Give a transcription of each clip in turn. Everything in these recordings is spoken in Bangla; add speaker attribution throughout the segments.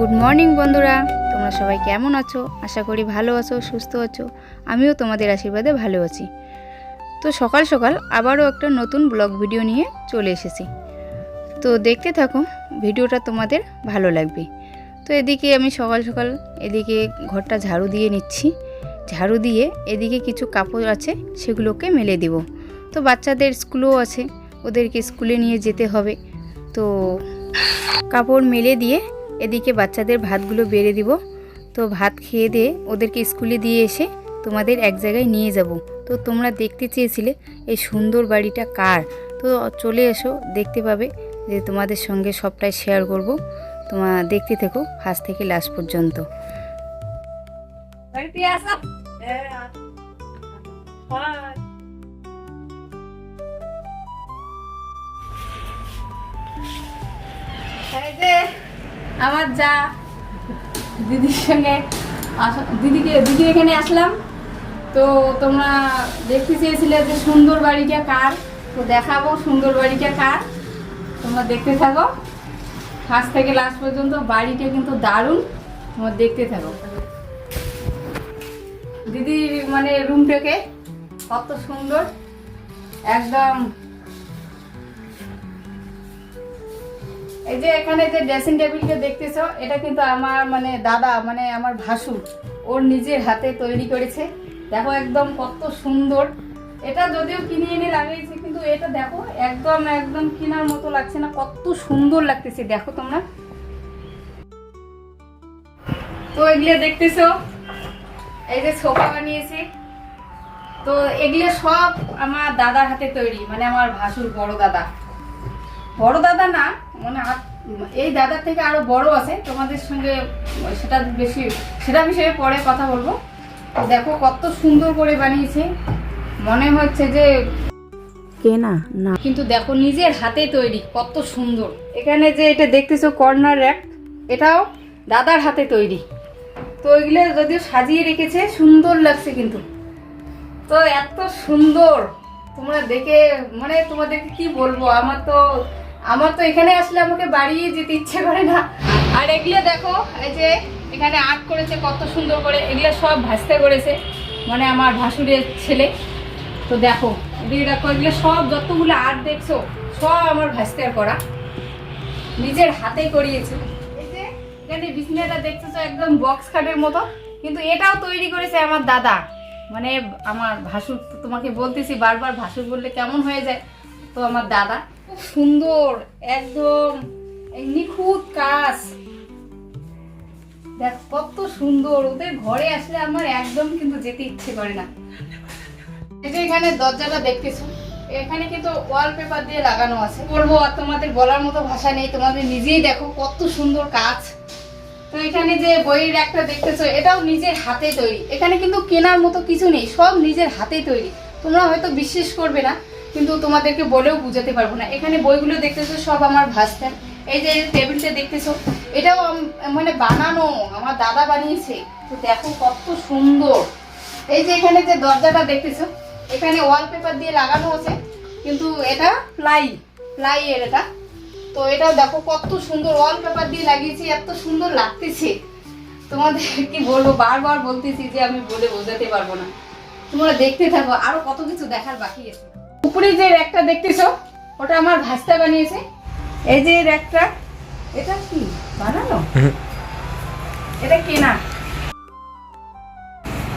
Speaker 1: গুড মর্নিং বন্ধুরা। তোমরা সবাই কেমন আছো? আশা করি ভালো আছো, সুস্থ আছো। আমিও তোমাদের আশীর্বাদে ভালো আছি। তো সকাল সকাল আবারও একটা নতুন ব্লগ ভিডিও নিয়ে চলে এসেছি। তো দেখতে থাকো, ভিডিওটা তোমাদের ভালো লাগবে। তো এদিকে আমি সকাল সকাল এদিকে ঘরটা ঝাড়ু দিয়ে নিচ্ছি। ঝাড়ু দিয়ে এদিকে কিছু কাপড় আছে, সেগুলোকে মেলে দেব। তো বাচ্চাদের স্কুলও আছে, ওদেরকে স্কুলে নিয়ে যেতে হবে। তো কাপড় মেলে দিয়ে এদিকে বাচ্চাদের ভাতগুলো বেড়ে দিব। তো ভাত খেয়ে দিয়ে ওদেরকে স্কুলে দিয়ে এসে তোমাদের এক জায়গায় নিয়ে যাব। তো তোমরা দেখতে চেয়েছিলে এই সুন্দর বাড়িটা কার? তো চলে এসো, দেখতে পাবে যে তোমাদের সঙ্গে সবটাই শেয়ার করব। তোমার দেখতে থেকো ফার্স্ট থেকে লাস্ট পর্যন্ত।
Speaker 2: এই যে আমার যা দিদির সঙ্গে দিদিকে দিদির এখানে আসলাম। তো তোমরা দেখতে চেয়েছিলে যে সুন্দর বাড়িটা কার? তো দেখাবো সুন্দর বাড়িটা কার। তোমরা দেখতে থাকো। ফার্স্ট থেকে লাস্ট পর্যন্ত বাড়িটা কিন্তু দারুণ। তোমরা দেখতে থাকো। দিদি মানে রুমটাকে কত সুন্দর। একদম এই যে এখানে যে ড্রেসিং টেবিলটা দেখতেছো, এটা কিন্তু আমার মানে দাদা মানে আমার ভাসুর, ওর নিজের হাতে তৈরি করেছে। দেখো একদম কত সুন্দর। এটা যদিও কিনে এনে লাগিয়েছি, কিন্তু এটা দেখো একদম একদম কেনার মতো লাগছে না, কত সুন্দর লাগতেছে, দেখো তোমরা। তো এগুলো দেখতেছো? এই যে সোফা বানিয়েছি। তো এগুলো সব আমার দাদার হাতে তৈরি মানে আমার ভাসুর বড় দাদা। বড় দাদা না মানে এই দাদার থেকে আরও বড় আছে তোমাদের সঙ্গে সেটা বেশি সেটা বিষয়ে পরে কথা বলব। দেখো কত সুন্দর করে বানিয়েছে মনে হচ্ছে যে
Speaker 1: কেনা না।
Speaker 2: কিন্তু দেখো নিজের হাতে তৈরি কত সুন্দর। এখানে যে এটা দেখতেছো কর্নার র্যাক এটাও দাদার হাতে তৈরি। তো এগুলো যদিও সাজিয়ে রেখেছে সুন্দর লাগছে কিন্তু। তো এত সুন্দর তোমরা দেখে মানে তোমাদেরকে কি বলব আমার তো আমার তো এখানে আসলে আমাকে বাড়িয়ে যেতে ইচ্ছে করে না। আর এগুলো দেখো, এই যে এখানে আর্ট করেছে, কত সুন্দর করে, এগুলো সব ভাসতে করেছে। মানে আমার ভাসুরের ছেলে। তো দেখো, এদিকে দেখো, এগুলো সব যতগুলো আর্ট দেখছ, সব আমার ভাস্তার করা। নিজের হাতে করিয়েছে। এখানে বিছনাটা দেখতেছো, একদম বক্স খাটের মতো। কিন্তু এটাও তৈরি করেছে আমার দাদা। মানে আমার ভাসুর, তোমাকে বলতেছি, বারবার ভাসুর বললে কেমন হয়ে যায়। তো আমার দাদা। সুন্দর, একদম এই নিখুঁত কাজ। দেখ, কত সুন্দর। ওদের ঘরে আসলে আমার একদম কিন্তু যেতে ইচ্ছে করে না। এই যে এখানে দরজাটা দেখতেছো, এখানে কিন্তু ওয়ালপেপার দিয়ে লাগানো আছে। বলব আর তোমাদের বলার মতো ভাষা নেই, তোমাদের নিজেই দেখো কত সুন্দর কাজ। তো এখানে যে বইয়ের একটা দেখতেছো, এটাও নিজের হাতে তৈরি। এখানে কিন্তু কেনার মতো কিছু নেই, সব নিজের হাতে তৈরি। তোমরা হয়তো বিশ্বাস করবে না কিন্তু তোমাদেরকে বলেও বুঝাতে পারব না। এখানে বইগুলো দেখতেছো, সব আমার ভাস্তেন এই যে টেবিলটা দেখতেছো, এটাও মানে বানানো, আমার দাদা বানিয়েছে। তো দেখো কত সুন্দর। এই যে এখানে যে দরজাটা দেখতেছো, এখানে ওয়ালপেপার দিয়ে লাগানো আছে, কিন্তু এটা প্লাই প্লাই এর এটা। তো এটাও দেখো কত সুন্দর ওয়ালপেপার দিয়ে লাগিয়েছি, এত সুন্দর লাগতেছে। তোমাদের কি বলব, বারবার বলতেছি যে আমি বলে বোঝাতে পারব না। তোমরা দেখতে থাকো, আরও কত কিছু দেখার বাকি আছে। উপরে যে র্যাকটা দেখতেছো ওটা আমার ভাস্তা বানিয়েছে। এই যে র্যাকটা এটা কি? বানানো? এটা কেনা।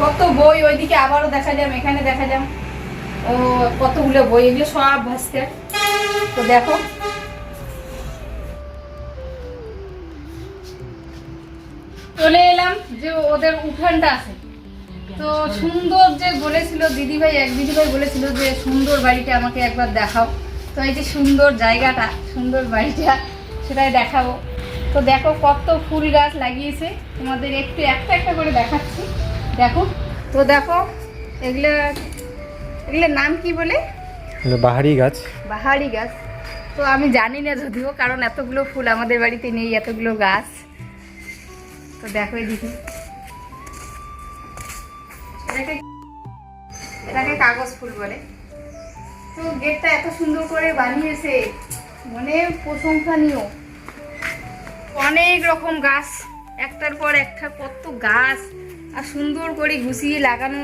Speaker 2: কত বই ওইদিকে আবারও দেখা যাম এখানে দেখা যাম ও কতগুলো বই এগুলো সব ভাসতে। তো দেখো। চলে এলাম যে ওদের উঠানটা আছে। তো সুন্দর যে বলেছিল দিদিভাই এক দিদিভাই বলেছিল যে সুন্দর বাড়িটা আমাকে একবার দেখাও। তো এই যে সুন্দর জায়গাটা সুন্দর বাড়িটা সেটাই দেখাবো। তো দেখো কত ফুল গাছ লাগিয়েছে। তোমাদের একটু একটা একটা করে দেখাচ্ছি। দেখো তো দেখো এগুলো এগুলোর নাম কি বলে?
Speaker 3: বাহারি গাছ।
Speaker 2: বাহারি গাছ। তো আমি জানি না যদিও কারণ এতগুলো ফুল আমাদের বাড়িতে নেই এতগুলো গাছ। তো দেখো এদিকে এটাকে এটাকে কাগজ ফুল বলে। তো গেটটা এত সুন্দর করে বানিয়েছে মানে প্রশংসনীয়। অনেক রকম গাছ, একটার পর একটা কত গাছ, আর সুন্দর করে গুছিয়ে লাগানো।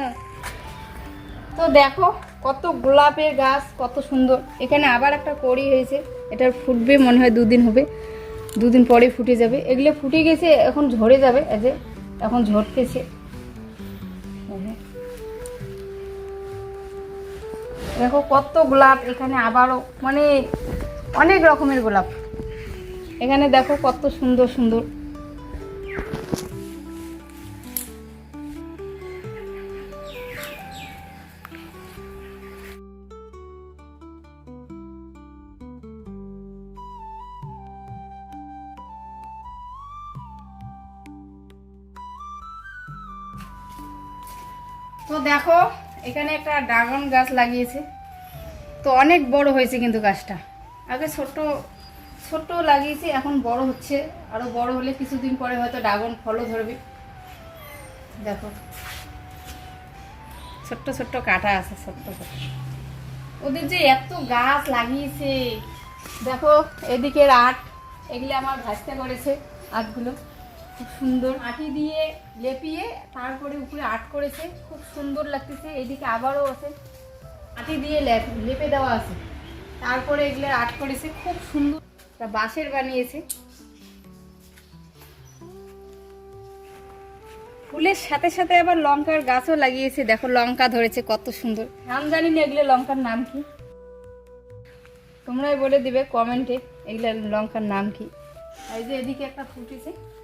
Speaker 2: তো দেখো, কত গোলাপের গাছ, কত সুন্দর। এখানে আবার একটা কড়ি হয়েছে, এটার ফুটবে, মনে হয় দুদিন হবে। দুদিন পরে ফুটে যাবে। এগুলো ফুটে গেছে, এখন ঝরে যাবে, এই এখন ঝরতেছে। দেখো কত গোলাপ, এখানে আবারও মানে অনেক রকমের গোলাপ। এখানে দেখো কত সুন্দর সুন্দর। তো দেখো এখানে একটা ড্রাগন গাছ লাগিয়েছে। তো অনেক বড় হয়েছে কিন্তু গাছটা। আগে ছোট ছোট লাগিয়েছি, এখন বড় হচ্ছে। আরও বড় হলে কিছুদিন পরে হয়তো ড্রাগন ফলও ধরবে। দেখো। ছোট্ট ছোট্ট কাটা আছে, ছোট্ট ছোট্ট। ওদের যে এত গাছ লাগিয়েছে, দেখো, এদিকের আট, এগুলো আমার ভাজতে করেছে আটগুলো। খুব সুন্দর মাটি দিয়ে লেপিয়ে তারপরে উপরে আট করেছে। খুব সুন্দর লাগতেছে, এদিকে আবারও আছে। মাটি দিয়ে লেপ- দেওয়া আছে। তারপরে এগুলো আর্ট করেছে, খুব সুন্দর। বাঁশের বানিয়েছে। ফুলের সাথে সাথে আবার লঙ্কার গাছও লাগিয়েছে। দেখো লঙ্কা ধরেছে, কত সুন্দর। নাম জানি না এগুলো লঙ্কার নাম কি। তোমরাই বলে দিবে কমেন্টে এগুলো লঙ্কার নাম কি। এই যে এদিকে একটা ফুটেছে।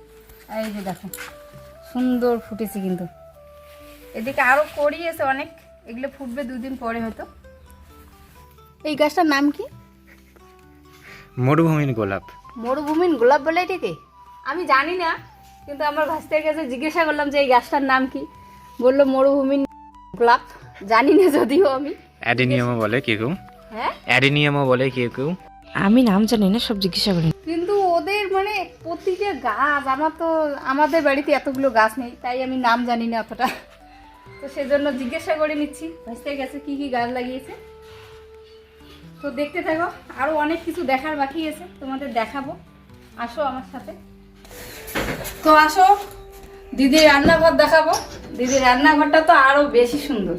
Speaker 2: এই যে দেখো সুন্দর ফুটেছে কিন্তু। এদিকে আরও করিয়েছে অনেক এগুলো ফুটবে দুদিন পরে হয়তো। এই গাছটার নাম কি?
Speaker 3: মরুভূমির গোলাপ।
Speaker 2: মরুভূমির গোলাপ বলে এটাকে? আমি জানি না কিন্তু আমার ভাস্তের কাছে জিজ্ঞাসা করলাম যে এই গাছটার নাম কি। বলল মরুভূমির গোলাপ জানি না যদিও আমি।
Speaker 3: অ্যাডিনিয়ামও বলে কেউ কেউ।
Speaker 2: হ্যাঁ?
Speaker 3: অ্যাডিনিয়ামও বলে কেউ কেউ।
Speaker 4: আমি নাম জানি না সব জিজ্ঞাসা করি।
Speaker 2: কিন্তু মানে প্রতিটা গাছ, আমার তো, আমাদের বাড়িতে এতগুলো গাছ নেই, তাই আমি নাম জানি না অতটা। তো সেজন্য জিজ্ঞাসা করে নিচ্ছি ভাস্তের কাছে কি কি গাছ লাগিয়েছে। তো দেখতে থাকো আরও অনেক কিছু দেখার বাকি আছে, তোমাদের দেখাবো। আসো আমার সাথে। তো আসো, দিদির রান্নাঘর দেখাবো। দিদির রান্নাঘরটা তো আরও বেশি সুন্দর।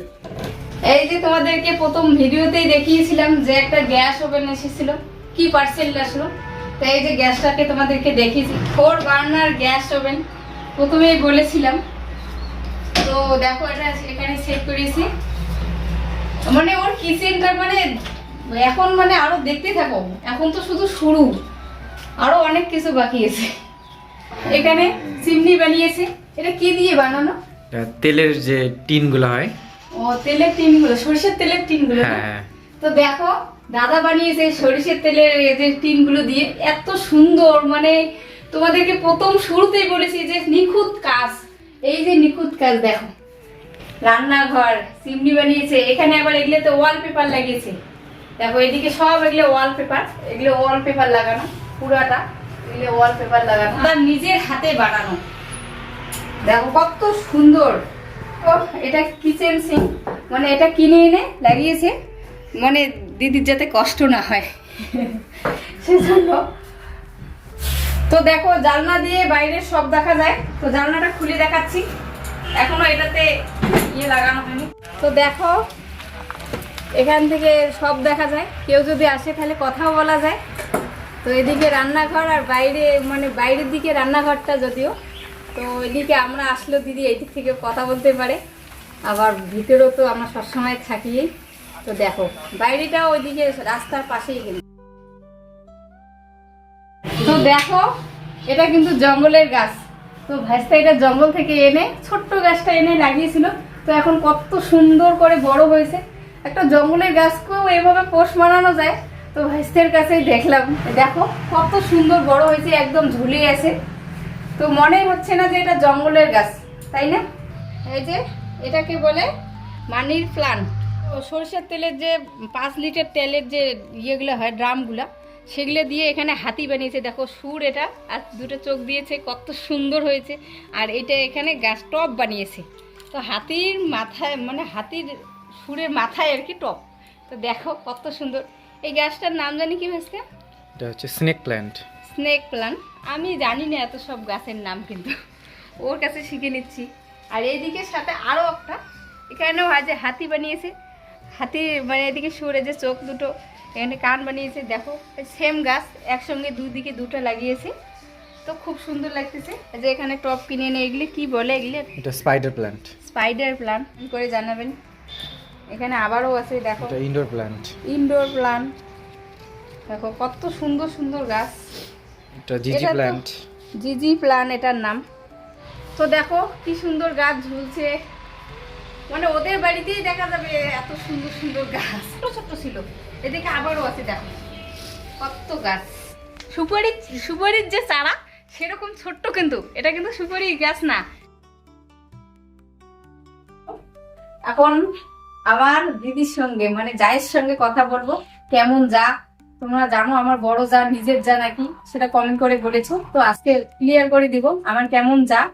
Speaker 2: এই যে তোমাদেরকে প্রথম ভিডিওতেই দেখিয়েছিলাম যে একটা গ্যাস ওভেন এসেছিল। কি পার্সেল আসলো তো এই যে গ্যাসটাকে তোমাদেরকে দেখিয়েছি। Four burner gas oven. প্রথমেই বলেছিলাম। তো দেখো এটা এখানে সেট করেছি। মানে ওর কিচেনটা মানে এখন মানে আরও দেখতে থাকো এখন তো শুধু শুরু। আরও অনেক কিছু বাকি আছে। এখানে চিমনি বানিয়েছে। এটা কি দিয়ে বানানো?
Speaker 3: তেলের যে টিনগুলো হয়।
Speaker 2: ও তেলের টিনগুলো সরিষার তেলের টিনগুলো
Speaker 3: হ্যাঁ হ্যাঁ।
Speaker 2: তো দেখো দাদা বানিয়েছে সরিষের তেলের এই যে টিনগুলো দিয়ে, এত সুন্দর মানে তোমাদেরকে প্রথম শুরুতেই বলেছি যে নিখুঁত কাজ। এই যে নিখুঁত কাজ, দেখো। রান্নাঘর, চিমনি বানিয়েছে, এখানে আবার এগুলোতে ওয়ালপেপার লাগিয়েছে। দেখো, এদিকে সব এগুলো ওয়ালপেপার এগুলো ওয়ালপেপার লাগানো, পুরাটা এগুলো ওয়ালপেপার লাগানো। তার নিজের হাতে বানানো। দেখো, কত সুন্দর। ও এটা কিচেন সিং মানে এটা কিনে এনে লাগিয়েছে। মানে দিদির যাতে কষ্ট না হয়। সেজন্য তো দেখো জানলা দিয়ে বাইরের সব দেখা যায়। তো জানলাটা খুলে দেখাচ্ছি। এখনও এটাতে ইয়ে লাগানো হয়নি। তো দেখো এখান থেকে সব দেখা যায়। কেউ যদি আসে তাহলে কথাও বলা যায়। তো এদিকে রান্নাঘর আর বাইরে মানে বাইরের দিকে রান্নাঘরটা যদিও। তো এদিকে আমরা আসলেও দিদি এই দিক থেকে কথা বলতে পারে। আবার ভিতরেও তো আমরা সবসময় থাকি। তো দেখো বাইরেটাও ওইদিকে রাস্তার পাশেই কিন্তু। তো দেখো, এটা কিন্তু জঙ্গলের গাছ। তো ভাইস্তা এটা জঙ্গল থেকে এনে ছোট্ট গাছটা এনে লাগিয়েছিল। তো এখন কত সুন্দর করে বড় হয়েছে। একটা জঙ্গলের গাছকেও এভাবে পোষ মানানো যায়। তো ভাইস্তের কাছেই দেখলাম। দেখো, কত সুন্দর বড় হয়েছে, একদম ঝুলে আছে। তো মনে হচ্ছে না যে এটা জঙ্গলের গাছ, তাই না? এই যে এটাকে বলে মানির প্লান্ট। সরষের তেলের যে পাঁচ লিটার তেলের যে ইয়েগুলো হয় ড্রামগুলো সেগুলো দিয়ে এখানে হাতি বানিয়েছে। দেখো সুর এটা। আর দুটো চোখ দিয়েছে কত সুন্দর হয়েছে। আর এটা এখানে গাছ টপ বানিয়েছে। তো হাতির মাথায় মানে হাতির সুরের মাথায় আর কি টপ। তো দেখো কত সুন্দর। এই গাছটার নাম জানি কি ভাসকে
Speaker 3: এটা হচ্ছে স্নেক প্ল্যান্ট।
Speaker 2: স্নেক প্লান্ট আমি জানি না এত সব গাছের নাম কিন্তু। ওর কাছে শিখে নিচ্ছি। আর এইদিকে সাথে আরও একটা। এখানেও আছে হাতি বানিয়েছে। হাতি মানে এদিকে সরে যে চোখ দুটো এখানে কান বানিয়েছে দেখো। সেম গাছ একসঙ্গে দুদিকে দুটো লাগিয়েছি। তো খুব সুন্দর লাগতেছে। যে এখানে টপ কিনে এনে এগুলি কি বলে এগুলি?
Speaker 3: এটা স্পাইডার প্ল্যান্ট
Speaker 2: স্পাইডার প্লান্ট করে জানাবেন? এখানে আবারও আছে দেখো।
Speaker 3: এটা ইনডোর প্ল্যান্ট
Speaker 2: ইনডোর প্লান্ট দেখো কত সুন্দর সুন্দর গাছ।
Speaker 3: এটা জিজি প্ল্যান্ট
Speaker 2: জিজি প্লান এটার নাম। তো দেখো কি সুন্দর গাছ ঝুলছে। মানে ওদের বাড়িতেই দেখা যাবে এত সুন্দর সুন্দর গাছ। ছোট ছোট ছিল। এদিকে আবারও আছে, দেখো। কত গাছ। সুপারি, সুপারির যে চারা, সেরকম ছোট্ট কিন্তু। এটা কিন্তু সুপারি গাছ না। এখন আমার দিদির সঙ্গে মানে জায়ের সঙ্গে কথা বলব। কেমন যা? তোমরা জানো আমার বড় যা, নিজের যা নাকি? সেটা কমেন্ট করে বলেছ। তো আজকে ক্লিয়ার করে দিব। আমার কেমন যা?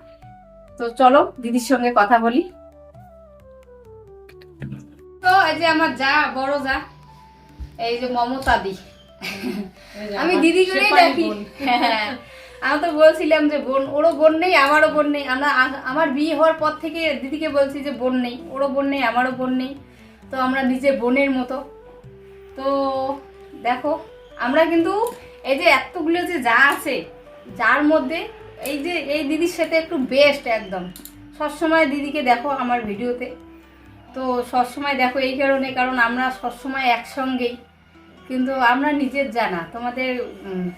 Speaker 2: তো চলো, দিদির সঙ্গে কথা বলি। এই যে আমার যা বড় যা এই যে মমতা দি। আমি দিদি করেই ডাকি হ্যাঁ আমি তো বলছিলাম যে বোন ওরও বোন নেই আমারও বোন নেই। আমরা আমার বিয়ে হওয়ার পর থেকে দিদিকে বলছি যে বোন নেই ওরও বোন নেই আমারও বোন নেই। তো আমরা নিজে বোনের মতো। তো দেখো আমরা কিন্তু এই যে এতগুলো যে যা আছে যার মধ্যে এই যে এই দিদির সাথে একটু বেস্ট একদম। সবসময় দিদিকে দেখো আমার ভিডিওতে তো সবসময় দেখো এই কারণে কারণ আমরা সবসময় একসঙ্গেই। কিন্তু আমরা নিজের জানা। তোমাদের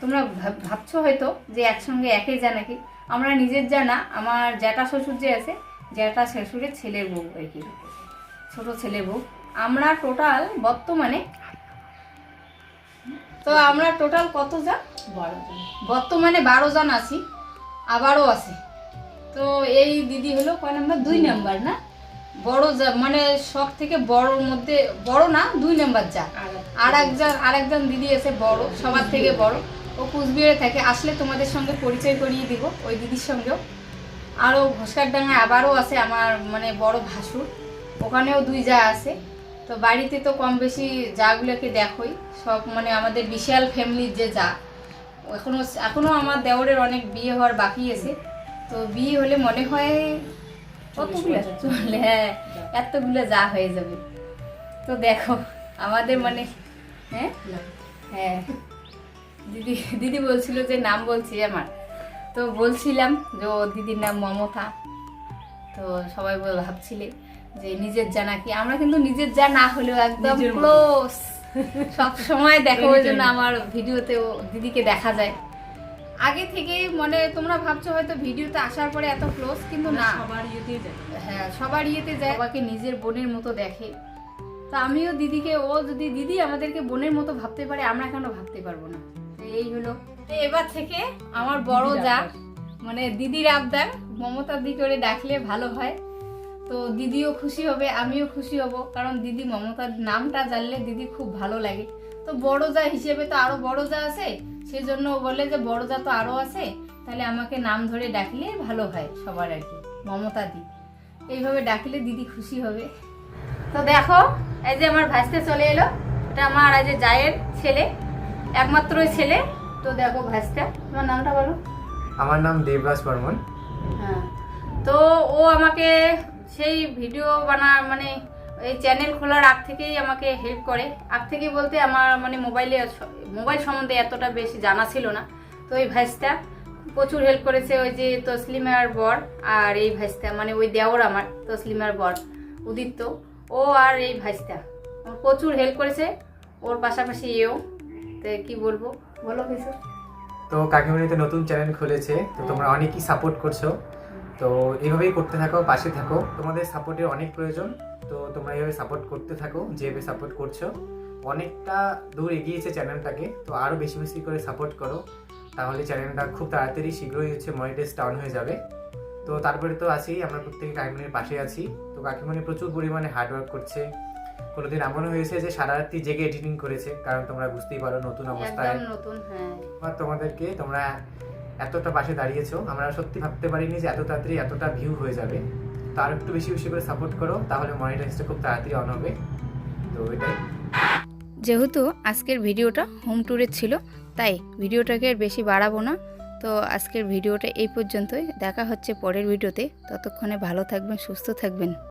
Speaker 2: তোমরা ভাব- ভাবছ হয়তো যে একসঙ্গে একই জানা কি? আমরা নিজের জানা। আমার জ্যাঠা শ্বশুর যে আছে জ্যাঠা শ্বশুরের ছেলের বউ আর কি। ছোট ছেলে বউ। আমরা টোটাল বর্তমানে তো আমরা টোটাল কত জন? বর্তমানে বারো জন আছি আবারও আছে। তো এই দিদি হলো কয় নাম্বার? দুই। নাম্বার না? বড় যা মানে সব থেকে বড়র মধ্যে বড় না দুই নাম্বার যা। আর একজন আর একজন দিদি আছে বড় সবার থেকে বড়। ও কুচবিহারে থাকে আসলে তোমাদের সঙ্গে পরিচয় করিয়ে দিব ওই দিদির সঙ্গেও। আরও ঘোষকারডাঙ্গায় আবারও আছে আমার মানে বড় ভাসুর। ওখানেও দুই যা আছে। তো বাড়িতে তো কম বেশি যাগুলোকে দেখোই। সব মানে আমাদের বিশাল ফ্যামিলির যে যা। এখনও এখনও আমার দেওরের অনেক বিয়ে হওয়ার বাকি আছে। তো বিয়ে হলে মনে হয় কতগুলো চলে হ্যাঁ এতগুলো যা হয়ে যাবে। তো দেখো আমাদের মানে হ্যাঁ? হ্যাঁ। দিদি দিদি বলছিল যে নাম বলছি আমার। তো বলছিলাম যে ও দিদির নাম মমতা। তো সবাই বলে ভাবছিলে যে নিজের জানা কি আমরা কিন্তু নিজের যা না হলেও একদম ক্লোজ সব সময় দেখো ওই জন্য আমার ভিডিওতে ও দিদিকে দেখা যায়। আগে থেকেই মানে তোমরা ভাবছ হয়তো ভিডিওতে আসার পরে এত ক্লোজ কিন্তু না। সবার ইয়েতেই যায়। হ্যাঁ সবার ইয়েতে যায় বাবাকে নিজের বোনের মতো দেখে। তো আমিও দিদিকে ও যদি দিদি আমাদেরকে বোনের মতো ভাবতে পারে আমরা কেন ভাবতে পারব না? তো এই হলো। তো এবার থেকে আমার বড় যা মানে দিদির আবদার মমতা দি করে ডাকলে ভালো হয়। তো দিদিও খুশি হবে আমিও খুশি হব কারণ দিদি মমতার নামটা জানলে দিদি খুব ভালো লাগে। তো বড় যা হিসেবে তো আরও বড় যা আছে সেই জন্য ও বলে যে বড়দা তো আরও আছে তাহলে আমাকে নাম ধরে ডাকলে ভালো হয় সবার আর কি মমতা দি। এইভাবে ডাকলে দিদি খুশি হবে। তো দেখো এই যে আমার ভাসতে চলে এলো এটা আমার এই যে জায়ের ছেলে একমাত্র ছেলে। তো দেখো ভাসটা তোমার নামটা বলো।
Speaker 3: আমার নাম দেবরাজ বর্মন।
Speaker 2: হ্যাঁ তো ও আমাকে সেই ভিডিও বানা মানে এই চ্যানেল খোলার আগ থেকেই আমাকে হেল্প করে। আগ থেকে বলতে আমার মানে মোবাইলে মোবাইল সম্বন্ধে এতটা বেশি জানা ছিল না। তো এই ভাইসটা প্রচুর হেল্প করেছে ওই যে তসলিমার বর আর এই ভাইসটা মানে ওই দেওর আমার, তসলিমার বর উদিত্য ও আর এই ভাইসটা প্রচুর হেল্প করেছে। ওর পাশাপাশি এও। তো কি বলব? বলো কিছু।
Speaker 5: তো কাকিমণিতে নতুন চ্যানেল খুলেছে, তো তোমরা অনেকই সাপোর্ট করছ। তো এইভাবেই করতে থাকো পাশে থাকো। তোমাদের সাপোর্টের অনেক প্রয়োজন তো তোমরা এইভাবে সাপোর্ট করতে থাকো যেভাবে সাপোর্ট করছ। অনেকটা দূর এগিয়েছে চ্যানেলটাকে তো আরও বেশি বেশি করে সাপোর্ট করো তাহলে চ্যানেলটা খুব তাড়াতাড়ি শীঘ্রই হচ্ছে মনিটাইজ ডাউন হয়ে যাবে। তো তারপরে তো আছি আমরা প্রত্যেকে কাকিমণির পাশে আছি। তো কাকিমণি প্রচুর পরিমাণে হার্ডওয়ার্ক করছে। কোনোদিন এমনও হয়েছে যে সারা রাত্রি জেগে এডিটিং করেছে কারণ তোমরা বুঝতেই পারো নতুন অবস্থায়।
Speaker 2: নতুন হ্যাঁ।
Speaker 5: তোমাদেরকে তোমরা এতটা পাশে দাঁড়িয়েছো, আমরা সত্যি ভাবতে পারিনি যে এত তাড়াতাড়ি এতটা ভিউ হয়ে যাবে। তো আর একটু বেশি বেশি করে সাপোর্ট করো, তাহলে মনিটাইজটা খুব তাড়াতাড়ি অন হবে। তো এটাই।
Speaker 2: যেহেতু আজকের ভিডিওটা হোম ট্যুরের ছিল, তাই ভিডিওটাকে আর বেশি বাড়াবো না। তো আজকের ভিডিওটা এই পর্যন্তই, দেখা হচ্ছে পরের ভিডিওতে, ততক্ষণে ভালো থাকবেন, সুস্থ থাকবেন।